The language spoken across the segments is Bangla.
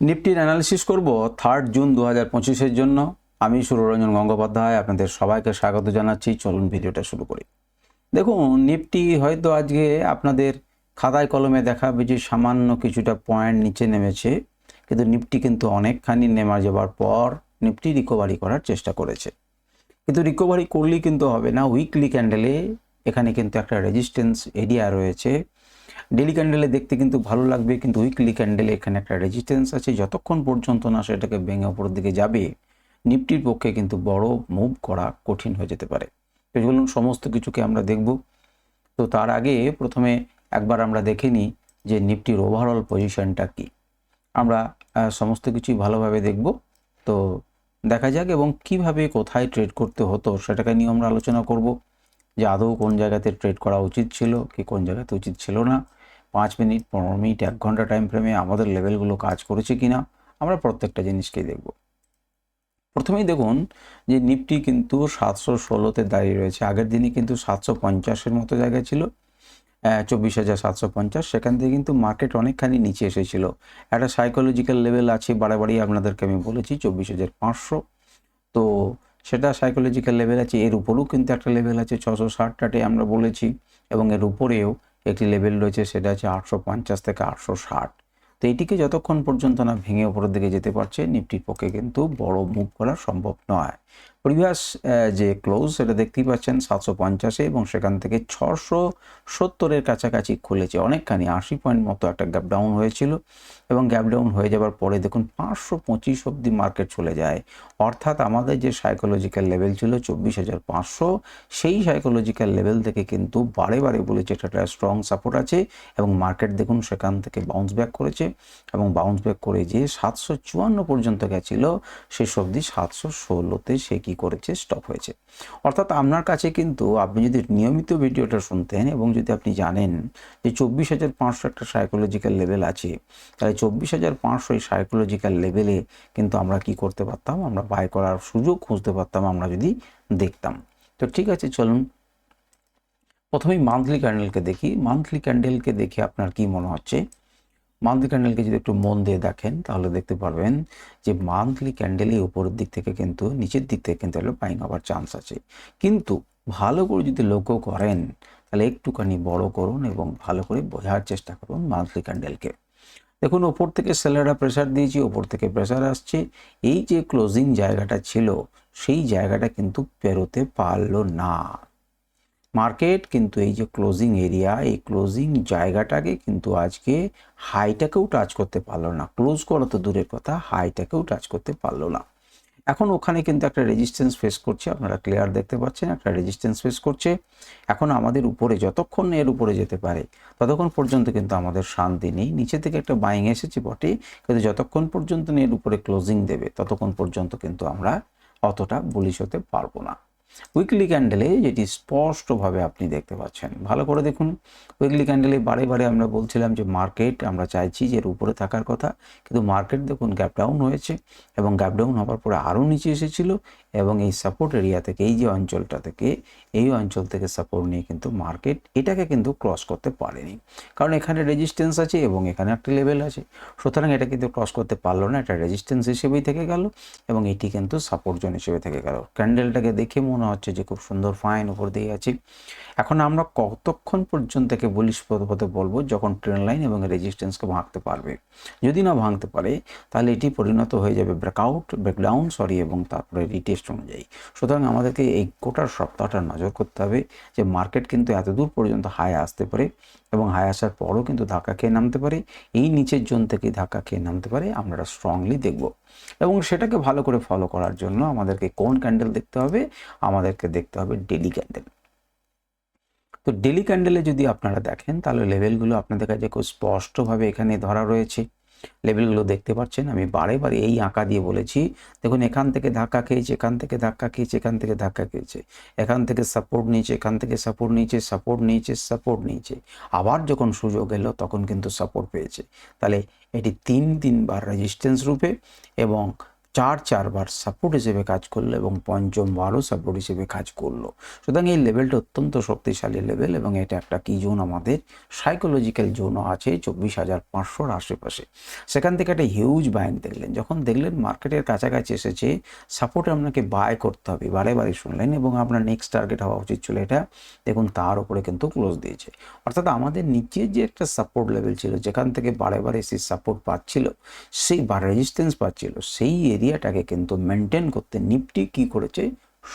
নিফটির অ্যানালিসিস করব থার্ড জুন দু হাজার পঁচিশের জন্য। আমি সুররঞ্জন গঙ্গোপাধ্যায়, আপনাদের সবাইকে স্বাগত জানাচ্ছি। চলুন ভিডিওটা শুরু করি। দেখুন নিফটি হয়তো আজকে আপনাদের খাতায় কলমে দেখাবে যে সামান্য কিছুটা পয়েন্ট নিচে নেমেছে, কিন্তু নিফটি কিন্তু অনেকখানি নেমা যাবার পর নিফটি রিকভারি করার চেষ্টা করেছে। কিন্তু রিকভারি করলেই কিন্তু হবে না। উইকলি ক্যান্ডেলে এখানে কিন্তু একটা রেজিস্ট্যান্স এরিয়া রয়েছে। ডেলি ক্যান্ডেলে দেখতে কিন্তু ভালো লাগবে, কিন্তু উইকলি ক্যান্ডেলে এখানে একটা রেজিস্ট্যান্স আছে। যতক্ষণ পর্যন্ত না সেটাকে ভেঙে ওপরের দিকে যাবে নিফটির পক্ষে কিন্তু বড় মুভ করা কঠিন হয়ে যেতে পারে। তো চলুন সমস্ত কিছুকে আমরা দেখব। তো তার আগে প্রথমে একবার আমরা দেখে নিই যে নিফটির ওভারঅল পজিশনটা কি। আমরা সমস্ত কিছুই ভালোভাবে দেখব। তো দেখা যাক এবং কীভাবে কোথায় ট্রেড করতে হতো সেটাকে নিয়ে আমরা আলোচনা করব। যে আদৌ কোন জায়গাতে ট্রেড করা উচিত ছিল, কি কোন জায়গাতে উচিত ছিল না। পাঁচ মিনিট, পনেরো মিনিট, এক ঘণ্টা টাইম ফ্রেমে আমাদের লেভেলগুলো কাজ করেছে কি না আমরা প্রত্যেকটা জিনিসকেই দেখব। প্রথমেই দেখুন যে নিফটি কিন্তু সাতশো ষোলোতে দাঁড়িয়ে রয়েছে। আগের দিনে কিন্তু সাতশো পঞ্চাশের মতো জায়গায় ছিল। চব্বিশ হাজার সাতশো পঞ্চাশ। সেখান থেকে কিন্তু মার্কেট অনেকখানি নিচে এসেছিল। একটা সাইকোলজিক্যাল লেভেল আছে বাড়াবাড়ি আপনাদেরকে আমি বলেছি, চব্বিশ হাজার পাঁচশো। তো সেটা সাইকোলজিক্যাল লেভেল আছে, এর উপরেও কিন্তু একটা লেভেল আছে, ছশো ষাটটাতে আমরা বলেছি। এবং এর উপরেও একটি লেভেল রয়েছে, সেটা হচ্ছে আটশো পঞ্চাশ থেকে আটশো ষাট। তো এটিকে যতক্ষণ পর্যন্ত না ভেঙে ওপরের দিকে যেতে পারছে নিফটির পক্ষে কিন্তু বড় মুভ করা সম্ভব নয়। প্রিভিয়াস যে ক্লোজ সেটা দেখতেই পাচ্ছেন, সাতশো পঞ্চাশে এবং সেখান থেকে ছশো সত্তরের কাছাকাছি খুলেছে। অনেকখানি, আশি পয়েন্ট মতো একটা গ্যাপ ডাউন হয়েছিল এবং গ্যাপ ডাউন হয়ে যাবার পরে দেখুন, পাঁচশো পঁচিশ অব্দি মার্কেট চলে যায়। অর্থাৎ আমাদের যে সাইকোলজিক্যাল লেভেল ছিল, চব্বিশ হাজার পাঁচশো, সেই সাইকোলজিক্যাল লেভেল থেকে কিন্তু বারে বারে বলেছে এটা একটা স্ট্রং সাপোর্ট আছে এবং মার্কেট দেখুন সেখান থেকে বাউন্স ব্যাক করেছে এবং বাউন্স ব্যাক করে যে সাতশো চুয়ান্ন পর্যন্ত গেছিল, শেষ অবধি সাতশো ষোলোতে সে কি করেছে স্টপ হয়েছে। অর্থাৎ আপনার কাছে কিন্তু আপনি যদি নিয়মিত ভিডিওটা শুনতেন এবং যদি আপনি জানেন যে চব্বিশ হাজার পাঁচশো একটা সাইকোলজিক্যাল লেভেল আছে, তাহলে চব্বিশ হাজার পাঁচশো এই সাইকোলজিক্যাল লেভেলে কিন্তু আমরা কি করতে পারতাম? আমরা বাই করার সুযোগ খুঁজতে পারতাম, আমরা যদি দেখতাম। তো ঠিক আছে, চলুন। প্রথমেই মান্থলি ক্যান্ডেলকে দেখি। মান্থলি ক্যান্ডেলকে দেখে আপনার কি মনে হচ্ছে? মান্থলি ক্যান্ডেলকে যদি একটু মন দিয়ে দেখেন, তাহলে দেখতে পারবেন যে মান্থলি ক্যান্ডেলই উপরের দিক থেকে কিন্তু নিচের দিক থেকে কিন্তু হলো বাইং হওয়ার চান্স আছে। কিন্তু ভালো করে যদি লক্ষ্য করেন, তাহলে একটুখানি বড় করুন এবং ভালো করে বোঝার চেষ্টা করুন মান্থলি ক্যান্ডেলকে দেখুন, ওপর থেকে সেলাররা প্রেসার দিয়েছি, ওপর থেকে প্রেসার আসছে। এই যে ক্লোজিং জায়গাটা ছিল, সেই জায়গাটা কিন্তু পেরোতে পারল না। মার্কেট, কিন্তু এই যে ক্লোজিং এরিয়া এই ক্লোজিং জায়গাটাকে কিন্তু আজকে হাইটাকেও টাচ করতে পারল না। ক্লোজ করা তো দূরের কথা হাইটাকেও টাচ করতে পারল না। এখন ওখানে কিন্তু একটা রেজিস্ট্যান্স ফেস করছে, আপনারা ক্লিয়ার দেখতে পাচ্ছেন, একটা রেজিস্ট্যান্স ফেস করছে। এখন আমাদের উপরে যতক্ষণ এর উপরে যেতে পারে, ততক্ষণ পর্যন্ত কিন্তু আমাদের শান্তি নেই। নিচে থেকে একটা বাইং এসেছে বটে, কিন্তু যতক্ষণ পর্যন্ত এর উপরে ক্লোজিং দেবে, ততক্ষণ পর্যন্ত কিন্তু আমরা অতটা বুলিশ হতে পারব না। উইকলি ক্যান্ডেলে যেটি স্পষ্টভাবে আপনি দেখতে পাচ্ছেন, ভালো করে দেখুন। উইকলি ক্যান্ডেলে বারে বারে আমরা বলছিলাম যে মার্কেট আমরা চাইছি যে এর উপরে থাকার কথা। কিন্তু মার্কেট দেখুন গ্যাপ ডাউন হয়েছে এবং গ্যাপ ডাউন হওয়ার পরে আরও নিচে এসেছিল এবং এই সাপোর্ট এরিয়া থেকে, এই যে অঞ্চলটা থেকে, এই অঞ্চল থেকে সাপোর্ট নিয়ে কিন্তু মার্কেট এটাকে কিন্তু ক্রস করতে পারেনি। কারণ এখানে রেজিস্ট্যান্স আছে এবং এখানে একটা লেভেল আছে। সুতরাং এটা কিন্তু ক্রস করতে পারল না, এটা রেজিস্ট্যান্স হিসেবেই থেকে গেল এবং এটি কিন্তু সাপোর্ট জোন হিসেবে থেকে গেল। ক্যান্ডেলটাকে দেখে মনে হচ্ছে যে খুব সুন্দর ফাইন উপর দিয়ে আছে। এখন আমরা কতক্ষণ পর্যন্ত থেকে বলিস হতে বলব যখন ট্রেন লাইন এবং রেজিস্ট্যান্সকে ভাঙতে পারবে? যদি না ভাঙতে পারে, তাহলে এটি পরিণত হয়ে যাবে ব্রেকআউট ব্রেকডাউন সরি এবং তারপরে রিটেস্ট অনুযায়ী। সুতরাং আমাদেরকে এই গোটার সপ্তাহটা নজর করতে হবে যে মার্কেট কিন্তু এত দূর পর্যন্ত হাই আসতে পারে এবং হাই আসার পরও কিন্তু ধাক্কা খেয়ে নামতে পারে। এই নিচের জোন থেকে ধাক্কা খেয়ে নামতে পারে। আমরা স্ট্রংলি দেখব। এবং সেটাকে ভালো করে ফলো করার জন্য আমাদেরকে কোন ক্যান্ডেল দেখতে হবে? আমাদেরকে দেখতে হবে ডেলি ক্যান্ডেল তো ডেলি ক্যান্ডেলে যদি আপনারা দেখেন, তাহলে লেভেলগুলো আপনাদের কাছে খুব স্পষ্টভাবে এখানে ধরা রয়েছে। লেভেলগুলো দেখতে পাচ্ছেন। আমি বারে বারে এই আঁকা দিয়ে বলেছি, দেখুন এখান থেকে ধাক্কা খেয়েছে, এখান থেকে ধাক্কা খেয়েছে, এখান থেকে ধাক্কা খেয়েছে, এখান থেকে সাপোর্ট নিয়েছে, এখান থেকে সাপোর্ট নিয়েছে সাপোর্ট নিয়েছে সাপোর্ট নিয়েছে। আবার যখন সুযোগ এলো, তখন কিন্তু সাপোর্ট পেয়েছে। তাহলে এটি তিন তিনবার রেজিস্ট্যান্স রূপে এবং চার চারবার সাপোর্ট হিসেবে কাজ করল এবং পঞ্চমবারও সাপোর্ট হিসেবে কাজ করল। সুতরাং এই লেভেলটা অত্যন্ত শক্তিশালী লেভেল এবং এটা একটা কি জোন আমাদের? সাইকোলজিক্যাল জোনও আছে চব্বিশ হাজার পাঁচশোর আশেপাশে। সেখান থেকে একটা হিউজ বাইন দেখলেন। যখন দেখলেন মার্কেটের কাছাকাছি এসেছে সাপোর্ট আপনাকে বাই করতে হবে, বারে বারে শুনলেন এবং আপনার নেক্সট টার্গেট হওয়া উচিত ছিল এটা। দেখুন, তার উপরে কিন্তু ক্লোজ দিয়েছে। অর্থাৎ আমাদের নিচে যে একটা সাপোর্ট লেভেল ছিল, যেখান থেকে বারে বারে সেই সাপোর্ট পাচ্ছিল, সেই বা রেজিস্ট্যান্স পাচ্ছিল, সেই এরিয়াটাকে কিন্তু মেনটেন করতে নিফটি কি করেছে?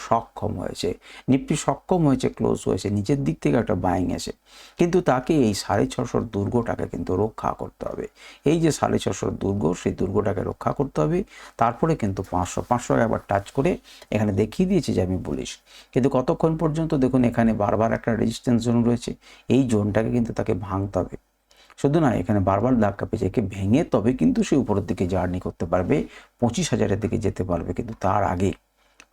সক্ষম হয়েছে। নিফটি সক্ষম হয়েছে ক্লোজ হয়েছে, নিচের দিক থেকে একটা বাইং এসে। কিন্তু তাকে এই সাড়ে ছশোর দুর্গটাকে কিন্তু রক্ষা করতে হবে। এই যে সাড়ে ছশোর দুর্গ, সেই দুর্গটাকে রক্ষা করতে হবে। তারপরে কিন্তু পাঁচশো পাঁচশো একবার টাচ করে এখানে দেখিয়ে দিয়েছে যে আমি বলিস কিন্তু কতক্ষণ পর্যন্ত? দেখুন, এখানে বারবার একটা রেজিস্ট্যান্স জোন রয়েছে। এই জোনটাকে কিন্তু তাকে ভাঙতে হবে। শুধু না এখানে বারবার ধাক্কা পেয়েছে। একে ভেঙে তবে কিন্তু সে উপরের দিকে জার্নি করতে পারবে, পঁচিশ হাজারের দিকে যেতে পারবে, কিন্তু তার আগে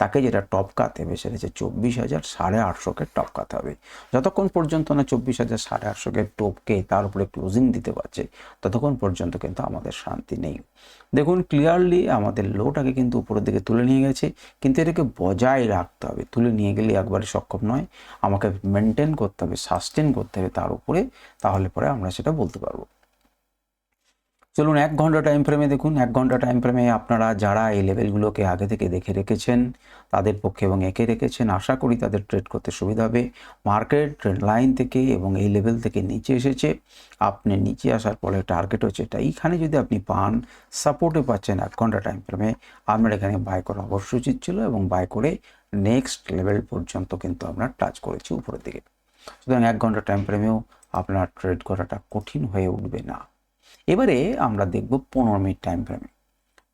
তাকে যেটা টপকাতে হবে সেটা হচ্ছে চব্বিশ হাজার সাড়ে আটশোকে টপকাতে হবে। যতক্ষণ পর্যন্ত না চব্বিশ হাজার সাড়ে আটশোকে টপকে তার উপরে ক্লোজিং দিতে পারছে, ততক্ষণ পর্যন্ত কিন্তু আমাদের শান্তি নেই। দেখুন ক্লিয়ারলি আমাদের লোটাকে কিন্তু উপরের দিকে তুলে নিয়ে গেছে, কিন্তু এটাকে বজায় রাখতে হবে। তুলে নিয়ে গেলে একবারে সক্ষম নয়। আমাকে মেনটেন করতে হবে সাস্টেন করতে হবে তার উপরে, তাহলে পরে আমরা সেটা বলতে পারব। চলুন এক ঘণ্টা টাইম ফ্রেমে দেখুন, এক ঘণ্টা টাইম ফ্রেমে আপনারা যারা এই লেভেলগুলোকে আগে থেকে দেখে রেখেছেন, তাদের পক্ষে এবং এঁকে রেখেছেন, আশা করি তাদের ট্রেড করতে সুবিধা হবে। মার্কেট ট্রেড লাইন থেকে এবং এই লেভেল থেকে নিচে এসেছে। আপনি নিচে আসার পরে টার্গেট হচ্ছে এটা। এইখানে যদি আপনি পান সাপোর্টে পাচ্ছেন এক ঘণ্টা টাইম ফ্রেমে আপনার এখানে বাই করা অবশ্যই উচিত ছিল এবং বাই করে নেক্সট লেভেল পর্যন্ত কিন্তু আমরা টাচ করেছি উপরের দিকে। সুতরাং এক ঘণ্টা টাইম ফ্রেমেও আপনার ট্রেড করাটা কঠিন হয়ে উঠবে না। এবারে আমরা দেখব পনেরো মিনিট টাইম ফ্রেমে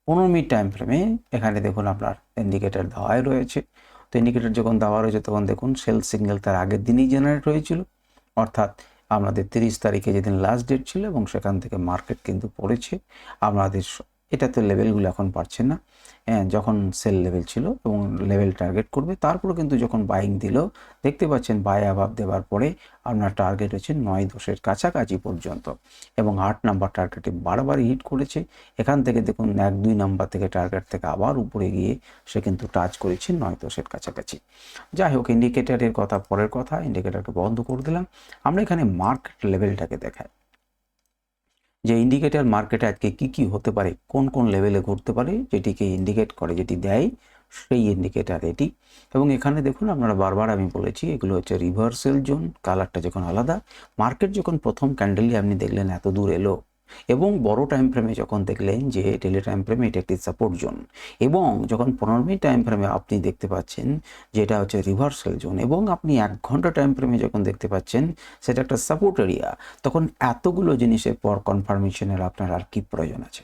পনেরো মিনিট টাইম ফ্রেমে এখানে দেখুন আপনার ইন্ডিকেটার দেওয়াই রয়েছে। তো ইন্ডিকেটার যখন দেওয়া রয়েছে, তখন দেখুন সেল সিগন্যাল তার আগের দিনই জেনারেট হয়েছিল। অর্থাৎ আমাদের তিরিশ তারিখে যেদিন লাস্ট ডেট ছিল এবং সেখান থেকে মার্কেট কিন্তু পড়েছে। আমাদের এটাতে লেভেলগুলো এখন পারছে না। হ্যাঁ যখন সেল লেভেল ছিল এবং লেভেল টার্গেট করবে তারপরে কিন্তু যখন বাইং দিল, দেখতে পাচ্ছেন বাই আভাব দেওয়ার পরে আপনার টার্গেট হচ্ছে নয় দশের কাছাকাছি পর্যন্ত এবং আট নাম্বার টার্গেটে বারবার হিট করেছে। এখান থেকে দেখুন, এক দুই নাম্বার থেকে টার্গেট থেকে আবার উপরে গিয়ে সে কিন্তু টাচ করেছে নয় দশের কাছাকাছি। যাই হোক ইন্ডিকেটারের কথা, পরের কথা ইন্ডিকেটারকে বন্ধ করে দিলাম। আমরা এখানে মার্কেট লেভেলটাকে দেখাই। যে ইন্ডিকেটার মার্কেটে আজকে কি কি হতে পারে, কোন কোন লেভেলে ঘুরতে পারে যেটিকে ইন্ডিকেট করে, যেটি দেয় সেই ইন্ডিকেটার এটি। এবং এখানে দেখুন আপনারা বারবার আমি বলেছি, এগুলো হচ্ছে রিভার্সেল জোন কালারটা যখন আলাদা মার্কেট যখন প্রথম ক্যান্ডেলই আপনি দেখলেন এত দূর এলো এবং বড় টাইম ফ্রেমে যখন দেখলেন যে ডেলি টাইম ফ্রেমে এটা একটি সাপোর্ট জোন এবং যখন পনেরো মিনিট টাইম ফ্রেমে আপনি দেখতে পাচ্ছেন যে এটা হচ্ছে রিভার্সাল জোন এবং আপনি এক ঘণ্টা টাইম ফ্রেমে যখন দেখতে পাচ্ছেন সেটা একটা সাপোর্ট এরিয়া তখন এতগুলো জিনিসের পর কনফার্মেশনের আপনার আর কি প্রয়োজন আছে?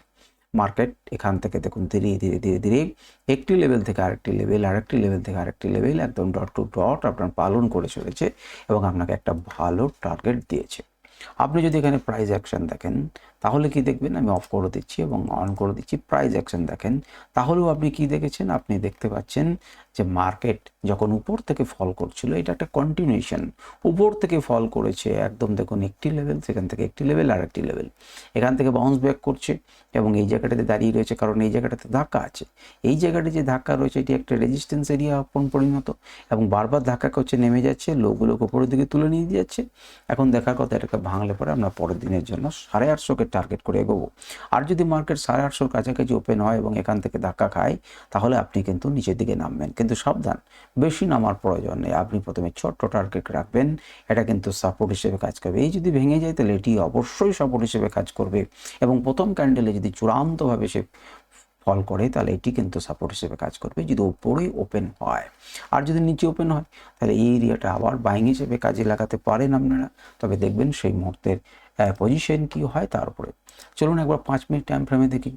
মার্কেট এখান থেকে দেখুন ধীরে ধীরে ধীরে ধীরে একটি লেভেল থেকে আরেকটি লেভেল আরেকটি লেভেল থেকে আরেকটি লেভেল একদম ডট টু ডট আপনার পালন করে চলেছে এবং আপনাকে একটা ভালো টার্গেট দিয়েছে। আপনি যদি এখানে প্রাইজ অ্যাকশন দেখেন তাহলে কি দেখবেন? আমি অফ করে দিচ্ছি এবং অন করে দিচ্ছি। প্রাইজ অ্যাকশন দেখেন। তাহলেও আপনি কি দেখেছেন? আপনি দেখতে পাচ্ছেন যে মার্কেট যখন উপর থেকে ফল করছিল, এটা একটা কন্টিনিউশন উপর থেকে ফল করেছে একদম দেখুন একটি লেভেল সেখান থেকে একটি লেভেল আর একটি লেভেল এখান থেকে বাউন্স ব্যাক করছে এবং এই জায়গাটাতে দাঁড়িয়ে রয়েছে, কারণ এই জায়গাটাতে ধাক্কা আছে। এই জায়গাটা যে ধাক্কা রয়েছে, এটি একটা রেজিস্ট্যান্স এরিয়া পরিণত এবং বারবার ধাক্কা করছে, নেমে যাচ্ছে, লোকগুলোকে উপরের দিকে তুলে নিয়ে যাচ্ছে। এখন দেখার কথা, এটাকে ভাঙলে পরে আমরা পরের দিনের জন্য সাড়ে আটশোকে টার্গেট করে এগোবো। আর যদি মার্কেট সাড়ে আটশোর কাছাকাছি ওপেন হয় এবং এখান থেকে ধাক্কা খায়, তাহলে আপনি কিন্তু নিচের দিকে নামবেন। কিন্তু সাবধান, বেশি নামার প্রয়োজন নেই। আপনি প্রথমে ছোট্ট টার্গেট রাখবেন। এটা কিন্তু সাপোর্ট হিসেবে কাজ করবে। এই যদি ভেঙে যায়, তাহলে এটি অবশ্যই সাপোর্ট হিসেবে কাজ করবে। এবং প্রথম ক্যান্ডেলে যদি চূড়ান্তভাবে সে ফল করে, তাহলে এটি কিন্তু সাপোর্ট হিসেবে কাজ করবে। যদি ওপরেই ওপেন হয়, আর যদি নিচে ওপেন হয়, তাহলে এই এরিয়াটা আবার বাইং হিসেবে কাজে লাগাতে পারেন আপনারা। তবে দেখবেন সেই মুহূর্তের পজিশন কি হয় তার উপরে। চলুন একবার পাঁচ মিনিট টাইম ফ্রেমে দেখি।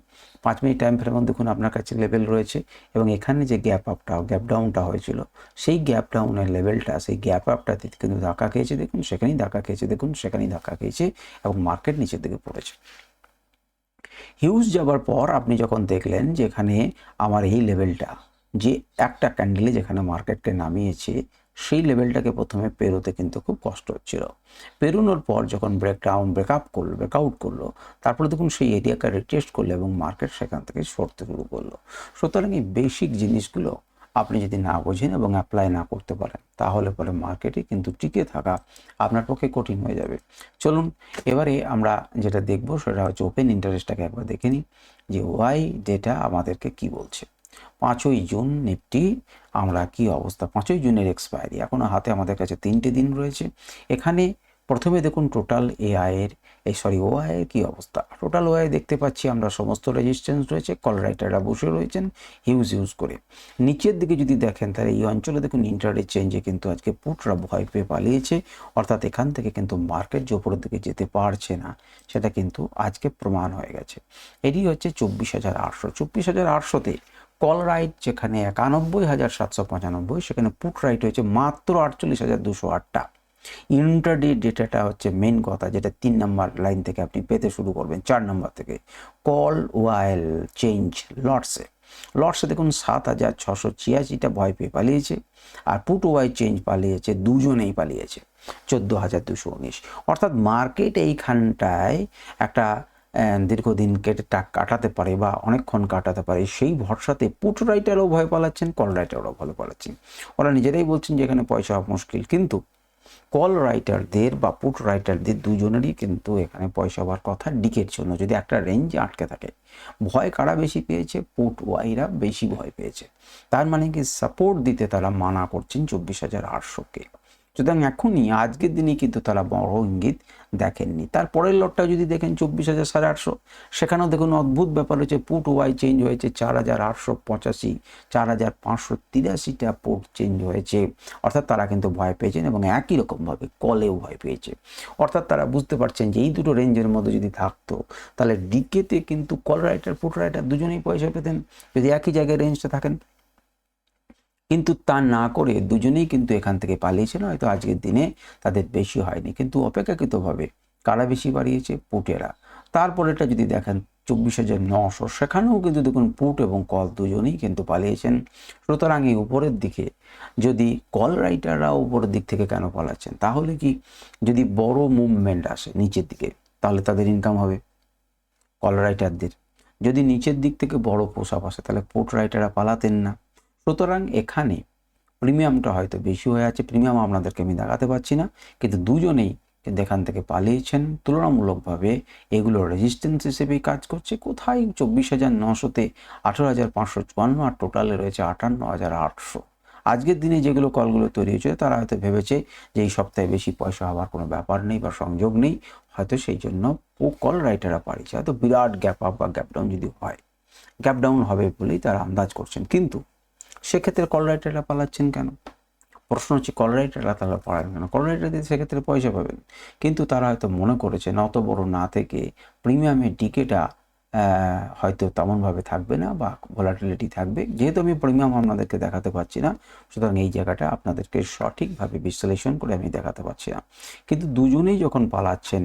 পাঁচ মিনিট টাইম ফ্রেমে দেখুন আপনার কাছে লেভেল রয়েছে এবং এখানে যে গ্যাপ আপটা গ্যাপ ডাউনটা হয়েছিল, সেই গ্যাপ ডাউনের লেভেলটা সেই গ্যাপ আপটাতে কিন্তু ধাক্কা খেয়েছে দেখুন, সেখানেই ধাক্কা খেয়েছে দেখুন, সেখানেই ধাক্কা খেয়েছে এবং মার্কেট নিচের দিকে পড়েছে। হিউজ যাবার পর আপনি যখন দেখলেন যে এখানে আমার এই লেভেলটা যে একটা ক্যান্ডেলে যেখানে মার্কেটকে নামিয়েছে, সেই লেভেলটাকে প্রথমে পেরোতে কিন্তু খুব কষ্ট হচ্ছিল। পেরোনোর পর যখন ব্রেকডাউন ব্রেকআপ করল ব্রেকআউট করল, তারপরে দেখুন সেই এরিয়াকে রিটেস্ট করল এবং মার্কেট সেখান থেকে সরতে শুরু করল। সুতরাং এই বেসিক জিনিসগুলো আপনি যদি না বোঝেন এবং অ্যাপ্লাই না করতে পারেন, তাহলে পরে মার্কেটে কিন্তু টিকে থাকা আপনার পক্ষে কঠিন হয়ে যাবে। চলুন, এবারে আমরা যেটা দেখব সেটা হচ্ছে ওপেন ইন্টারেস্টটাকে একবার দেখে নিই যে ওয়াই ডেটা আমাদেরকে কি বলছে। পাঁচই জুন নিফটি, আমরা কি অবস্থা? পাঁচই জুনের এক্সপায়ারি এখনও হাতে আমাদের কাছে তিনটে দিন রয়েছে। এখানে প্রথমে দেখুন টোটাল এআইয়ের, এই সরি, ওআইয়ের কী অবস্থা? টোটাল ওআই দেখতে পাচ্ছি আমরা সমস্ত রেজিস্ট্যান্স রয়েছে কল রাইটাররা বসে রয়েছেন হিউজ ইউজ করে। নিচের দিকে যদি দেখেন, তাহলে এই অঞ্চলে দেখুন ইন্টারডে চেঞ্জে কিন্তু আজকে পুটরা ভয় পেয়ে পালিয়েছে, অর্থাৎ এখান থেকে কিন্তু মার্কেট যে ওপরের দিকে যেতে পারছে না, সেটা কিন্তু আজকে প্রমাণ হয়ে গেছে। এটি হচ্ছে চব্বিশ হাজার আটশো। চব্বিশ হাজার আটশোতে কল রাইট যেখানে একানব্বই হাজার সাতশো পঁচানব্বই, সেখানে পুট রাইট হয়েছে মাত্র আটচল্লিশ হাজার দুশো আটটা। ইন্টারডে ডেটাটা হচ্ছে মেন কথা, যেটা তিন নাম্বার লাইন থেকে আপনি পেতে শুরু করবেন, চার নাম্বার থেকে। কল ওয়াইল চেঞ্জ লটসে লটসে দেখুন সাত হাজার ছশো ছিয়াশিটা ভয় পেয়ে পালিয়েছে, আর পুট ওয়াই চেঞ্জ পালিয়েছে, দুজনেই পালিয়েছে, চোদ্দ হাজার দুশো উনিশ। অর্থাৎ মার্কেট এইখানটায় একটা দীর্ঘদিন কেটে টাক কাটাতে পারে বা অনেকক্ষণ কাটাতে পারে, সেই ভরসাতে পুট রাইটারও ভয় পালাচ্ছেন, কল রাইটারও ভালো পালাচ্ছেন। ওরা নিজেরাই বলছেন যে এখানে পয়সা মুশকিল, কিন্তু কল রাইটারদের বা পুট রাইটারদের দুজনেরই কিন্তু এখানে পয়সা হওয়ার কথা ডিকের জন্য। যদি একটা রেঞ্জে আটকে থাকে, ভয় কারা বেশি পেয়েছে? পুট ওয়াইরা বেশি ভয় পেয়েছে। তার মানে কি সাপোর্ট দিতে তারা মানা করছেন চব্বিশ হাজার আটশোকে সুতরাং এখনই আজকের দিনে কিন্তু তারা বড় ইঙ্গিত দেখেননি। তারপরের লটটা যদি দেখেন চব্বিশ হাজার সাড়ে আটশো, সেখানেও দেখুন অদ্ভুত ব্যাপার হচ্ছে পুট ওয়াই চেঞ্জ হয়েছে চার হাজার আটশো পঁচাশি, চার হাজার পাঁচশো তিরাশিটা পুট চেঞ্জ হয়েছে। অর্থাৎ তারা কিন্তু ভয় পেয়েছেন এবং একই রকমভাবে কলেও ভয় পেয়েছে। অর্থাৎ তারা বুঝতে পারছেন যে এই দুটো রেঞ্জের মধ্যে যদি থাকতো, তাহলে ডিকেতে কিন্তু কল রাইটার পুট রাইটার দুজনেই পয়সা পেতেন। যদি একই জায়গায় রেঞ্জটা থাকেন কিন্তু তা না করে দুজনেই কিন্তু এখান থেকে পালিয়েছিল, হয়তো আজকের দিনে তাদের বেশি হয়নি। কিন্তু অপেক্ষাকৃতভাবে কারা বেশি বাড়িয়েছে? পুটেরা। তারপর এটা যদি দেখেন, চব্বিশ হাজার নশো সেখানেও কিন্তু দেখুন, পুট এবং কল দুজনেই কিন্তু পালিয়েছেন। সুতরাং এই উপরের দিকে যদি কল রাইটাররা উপরের দিক থেকে কেন পালাচ্ছেন? তাহলে কি যদি বড় মুভমেন্ট আসে নিচের দিকে, তাহলে তাদের ইনকাম হবে কল রাইটারদের। যদি নিচের দিক থেকে বড় পোশাক আসে, তাহলে পোর্ট রাইটাররা পালাতেন না। সুতরাং এখানে প্রিমিয়ামটা হয়তো বেশি হয়ে আছে প্রিমিয়াম আপনাদেরকে আমি দেখাতে পারছি না, কিন্তু দুজনেই কিন্তু এখান থেকে পালিয়েছেন। তুলনামূলকভাবে এগুলো রেজিস্ট্যান্স হিসেবেই কাজ করছে। কোথায়? চব্বিশ হাজার নশোতে আঠেরো হাজার পাঁচশো চুয়ান্ন আর টোটালে রয়েছে আটান্ন হাজার আটশো। আজকের দিনে যেগুলো কলগুলো তৈরি হয়েছে, তারা হয়তো ভেবেছে যে এই সপ্তাহে বেশি পয়সা হওয়ার কোনো ব্যাপার নেই বা সংযোগ নেই, হয়তো সেই জন্য ও কল রাইটাররা পারিছে হয়তো বিরাট গ্যাপ আপ বা গ্যাপ ডাউন যদি হয় গ্যাপ ডাউন হবে বলেই তারা আন্দাজ করছেন। কিন্তু সেক্ষেত্রে কল রাইটাররা পালাচ্ছেন কেন? প্রশ্ন হচ্ছে কল রাইটাররা তারা পালান কেন? কল রাইটার দিয়ে সেক্ষেত্রে পয়সা পাবেন। কিন্তু তারা হয়তো মনে করেছে অত বড় না থেকে প্রিমিয়ামের ডিকেটা হয়তো তেমনভাবে থাকবে না বা ভোলাটিলিটি থাকবে। যেহেতু আমি প্রিমিয়াম আপনাদেরকে দেখাতে পারছি না, সুতরাং এই জায়গাটা আপনাদেরকে সঠিকভাবে বিশ্লেষণ করে আমি দেখাতে পারছি না। কিন্তু দুজনেই যখন পালাচ্ছেন,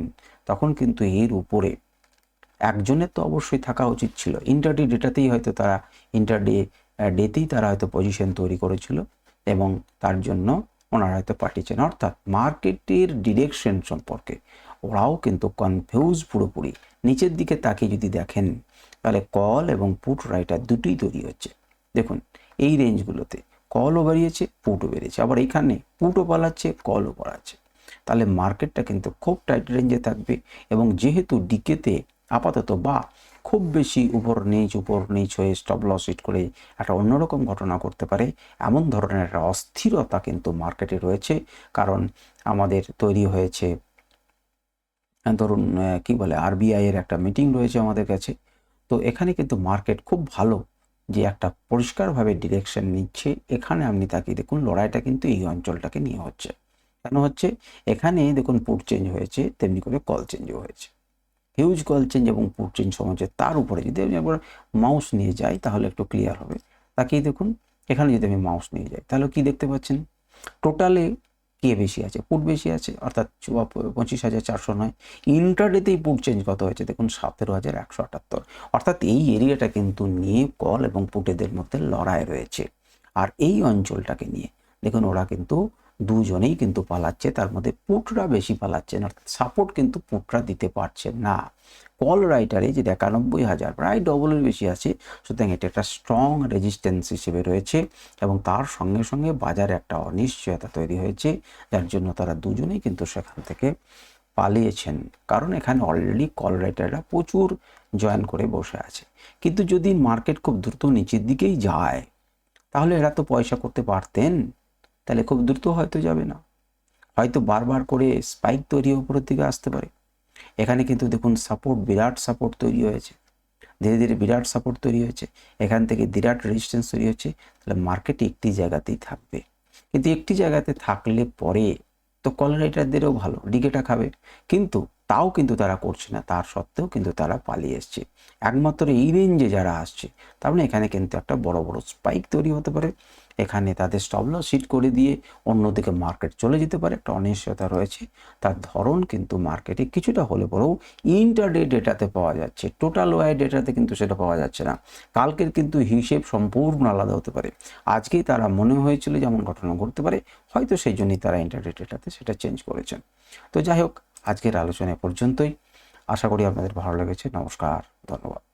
তখন কিন্তু এর উপরে একজনের তো অবশ্যই থাকা উচিত ছিল। ইন্টারডে ডেটাতেই হয়তো তারা ইন্টারডে ডেতেই তারা হয়তো পজিশন তৈরি করেছিল এবং তার জন্য ওনারা হয়তো পাঠিয়েছেন। অর্থাৎ মার্কেটের ডিরেকশন সম্পর্কে ওরাও কিন্তু কনফিউজ পুরোপুরি। নিচের দিকে তাকে যদি দেখেন, তাহলে কল এবং পুট রাইটার দুটোই তৈরি হচ্ছে। দেখুন, এই রেঞ্জগুলোতে কলও বেরিয়েছে পুটও বেরিয়েছে। আবার এখানে পুটও পালাচ্ছে কলও পালাচ্ছে। তাহলে মার্কেটটা কিন্তু খুব টাইট রেঞ্জে থাকবে এবং যেহেতু ডিকেতে আপাতত বা খুব বেশি উপর নিচ উপর নিচ হয়ে স্টপ লস হিট করে একটা অন্যরকম ঘটনা করতে পারে। এমন ধরনের একটা অস্থিরতা কিন্তু মার্কেটে রয়েছে, কারণ আমাদের তৈরি হয়েছে, ধরুন কি বলে আরবিআই এর একটা মিটিং রয়েছে আমাদের কাছে। তো এখানে কিন্তু মার্কেট খুব ভালো যে একটা পরিষ্কারভাবে ডিরেকশন নিচ্ছে। এখানে আপনি তাকিয়ে দেখুন, লড়াইটা কিন্তু এই অঞ্চলটাকে নিয়ে হচ্ছে। কেন হচ্ছে? এখানে দেখুন পুট চেঞ্জ হয়েছে, তেমনি করে কল চেঞ্জও হয়েছে। হিউজ কল চেঞ্জ এবং পুট চেঞ্জ সমাজে তার উপরে যদি আমি একবার মাউস নিয়ে যাই, তাহলে একটু ক্লিয়ার হবে। তাকেই দেখুন, এখানে যদি আমি মাউস নিয়ে যাই, তাহলে কি দেখতে পাচ্ছেন? টোটালে কে বেশি আছে? পুট বেশি আছে, অর্থাৎ পঁচিশ হাজার চারশো নয়। ইন্টারডেতেই পুট চেঞ্জ কত হয়েছে? দেখুন, সতেরো হাজার একশো আটাত্তর। অর্থাৎ এই এরিয়াটা কিন্তু নিয়ে কল এবং পুটেদের মধ্যে লড়াই রয়েছে। আর এই অঞ্চলটাকে নিয়ে, দেখুন, ওরা কিন্তু দুজনেই কিন্তু পালাচ্ছে, তার মধ্যে পুটরা বেশি পালাচ্ছেন অর্থাৎ সাপোর্ট কিন্তু পুটরা দিতে পারছেন না। কল রাইটারে যে একানব্বই হাজার, প্রায় ডবলের বেশি আছে, সুতরাং এটা একটা স্ট্রং রেজিস্ট্যান্স হিসেবে রয়েছে এবং তার সঙ্গে সঙ্গে বাজারে একটা অনিশ্চয়তা তৈরি হয়েছে, যার জন্য তারা দুজনেই কিন্তু সেখান থেকে পালিয়েছেন, কারণ এখানে অলরেডি কল রাইটাররা প্রচুর জয়েন করে বসে আছে। কিন্তু যদি মার্কেট খুব দ্রুত নিচের দিকেই যায়, তাহলে এরা তো পয়সা করতে পারতেন। তাহলে খুব দ্রুত হয়তো যাবে না। হয়তো বারবার করে স্পাইক তৈরি উপরের দিকে আসতে পারে। এখানে কিন্তু দেখুন সাপোর্ট বিরাট সাপোর্ট তৈরি হয়েছে। ধীরে ধীরে বিরাট সাপোর্ট তৈরি হয়েছে। এখান থেকে বিরাট রেজিস্ট্যান্স তৈরি হচ্ছে। তাহলে মার্কেট একটি জায়গাতেই থাকবে। কিন্তু একটি জায়গাতে থাকলে পরে তো কল রাইটারদেরও ভালো, ডিগেটা খাবে। কিন্তু তাও কিন্তু তারা করছে না। তার সত্ত্বেও কিন্তু তারা পালিয়ে এসছে। একমাত্র এই রেঞ্জে যারা আসছে, তার মানে এখানে কিন্তু একটা বড় বড় স্পাইক তৈরি হতে পারে। এখানে তাদের স্টবলস হিট করে দিয়ে অন্যদিকে মার্কেট চলে যেতে পারে। একটা অনিশ্চয়তা রয়েছে। তার ধরন কিন্তু মার্কেটে কিছুটা হলে পরেও ইন্টারডে ডেটাতে পাওয়া যাচ্ছে। টোটাল ওয়াই ডেটাতে কিন্তু সেটা পাওয়া যাচ্ছে না। কালকের কিন্তু হিসেব সম্পূর্ণ আলাদা হতে পারে। আজকেই তারা মনে হয়েছিল যেমন ঘটনা ঘটতে পারে, হয়তো সেই জন্যই তারা ইন্টারডে ডেটাতে সেটা চেঞ্জ করেছেন। তো যাই হোক, আজকের আলোচনা পর্যন্তই। আশা করি আপনাদের ভালো লেগেছে। নমস্কার, ধন্যবাদ।